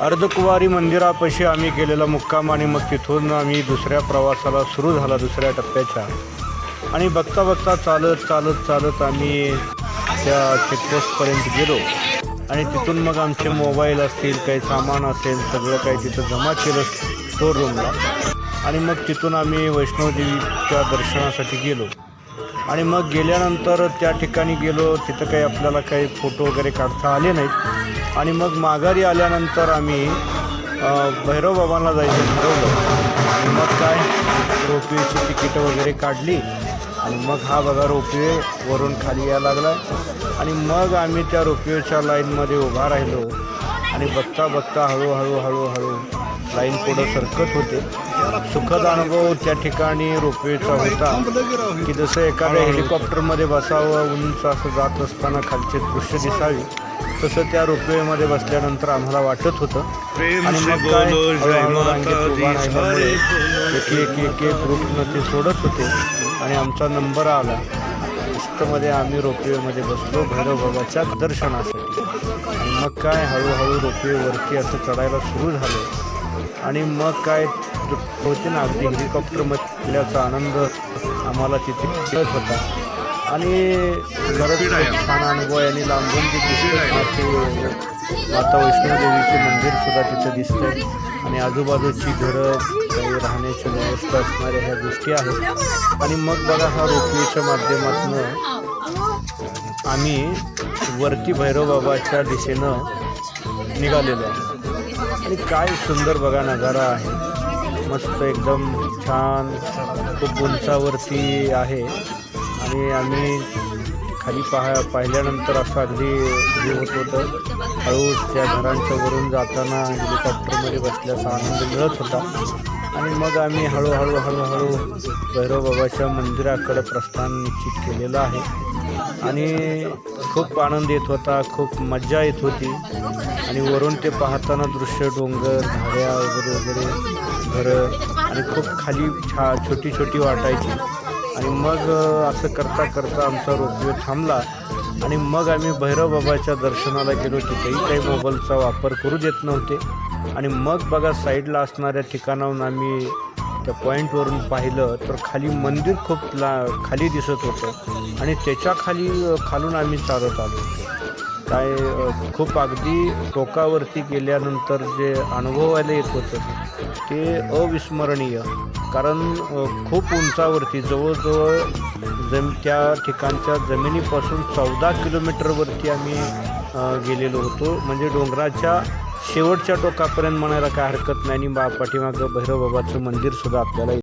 अर्धकुवारी मंदिरापाशी आम्ही गेलेला मुक्काम आणि मग तिथून आम्ही दुसऱ्या प्रवासाला सुरू झाला दुसऱ्या टप्प्याच्या. आणि बघता बघता चालत चालत चालत आम्ही त्या चेकपोस्टपर्यंत गेलो. आणि तिथून मग आमचे मोबाईल असतील काही सामान असेल सगळं काही तिथं जमा केलं स्टोर रूमला आणि मग तिथून आम्ही वैष्णोदेवीच्या दर्शनासाठी गेलो. आणि मग गेल्यानंतर त्या ठिकाणी गेलो तिथं काही आपल्याला काही फोटो वगैरे काढता आले नाहीत. आणि मग माघारी आल्यानंतर आम्ही भैरव भैरवबाबांना जायचं ठरवलं. आणि मग काय रोपवेची तिकीटं वगैरे काढली. आणि मग हा बघा रोपवे वरून खाली यायला लागला आणि मग आम्ही त्या रोपवेच्या लाईनमध्ये उभा राहिलो. आणि बघता बघता हळूहळू हळूहळू लाईन पुढं सरकत होते. सुखद अनुभव त्या ठिकाणी रोपवेचा होता. की जसं एखाद्या हेलिकॉप्टरमध्ये बसावं उंच असं जात असताना खालचे दृश्य दिसावी. तसं त्या रोपवेमध्ये बसल्यानंतर आम्हाला वाटत होतं. आणि मग काय? एक एक एक एक ते सोडत होते. आणि आमचा नंबर आला. इष्टमध्ये आम्ही रोपवेमध्ये बसलो भैरवबाबाच्या दर्शनासाठी. आणि मग काय? हळूहळू रोपवेवरती असं चढायला सुरू झालं. आणि मग काय? होते ना अगदी हेलिकॉप्टरमध्ये गेल्याचा आनंद आम्हाला तिथे मिळत होता. आणि छान अनुभव आणि लांबून दिसतं माता वैष्णोदेवीचे मंदिर सुद्धा तिथं दिसतंय. आणि आजूबाजूची घरं काही राहण्याची व्यवस्था असणाऱ्या ह्या गोष्टी आहेत. आणि मग बघा हा रोपवेच्या माध्यमातून आम्ही वरती भैरवबाबाच्या दिशेनं निघालेलो आहे. आणि काय सुंदर बघा नजारा आहे. मस्त एकदम छान खूप उंचावरती आहे. आणि आम्ही खाली पाहा पाहिल्यानंतर असं अगदी हे होत होतं. हळूच त्या घरांच्या वरून जाताना हेलिकॉप्टरमध्ये बसल्याचा आनंद मिळत होता. आणि मग आम्ही हळूहळू हळूहळू भैरवबाबाच्या मंदिराकडे प्रस्थान निश्चित केलेलं आहे. आणि खूप आनंद येत होता खूप मज्जा येत होती. आणि वरून ते पाहताना दृश्य डोंगर झाड्या वगैरे वगैरे घरं आणि खूप खाली छा छोटी छोटी वाटायची. आणि मग असं करता करता आमचा रोपवे थांबला. आणि मग आम्ही भैरवबाबाच्या दर्शनाला गेलो तिथेही काही मोबाईलचा वापर करू देत नव्हते. आणि मग बघा साईडला असणाऱ्या ठिकाणाहून आम्ही त्या पॉईंटवरून पाहिलं तर खाली मंदिर खूप ला खाली दिसत होतं. आणि त्याच्याखाली खालून आम्ही चालत आलो. होतो काय खूप अगदी टोकावरती गेल्यानंतर जे अनुभवायला येत होतं ते अविस्मरणीय. कारण खूप उंचावरती जवळजवळ जम त्या ठिकाणच्या जमिनीपासून चौदा किलोमीटरवरती आम्ही गेलेलो होतो. म्हणजे डोंगराच्या शेवटच्या टोकापर्यंत म्हणायला काय हरकत नाही. आणि बा पाठीमागं भैरवबाबाचं मंदिरसुद्धा आपल्याला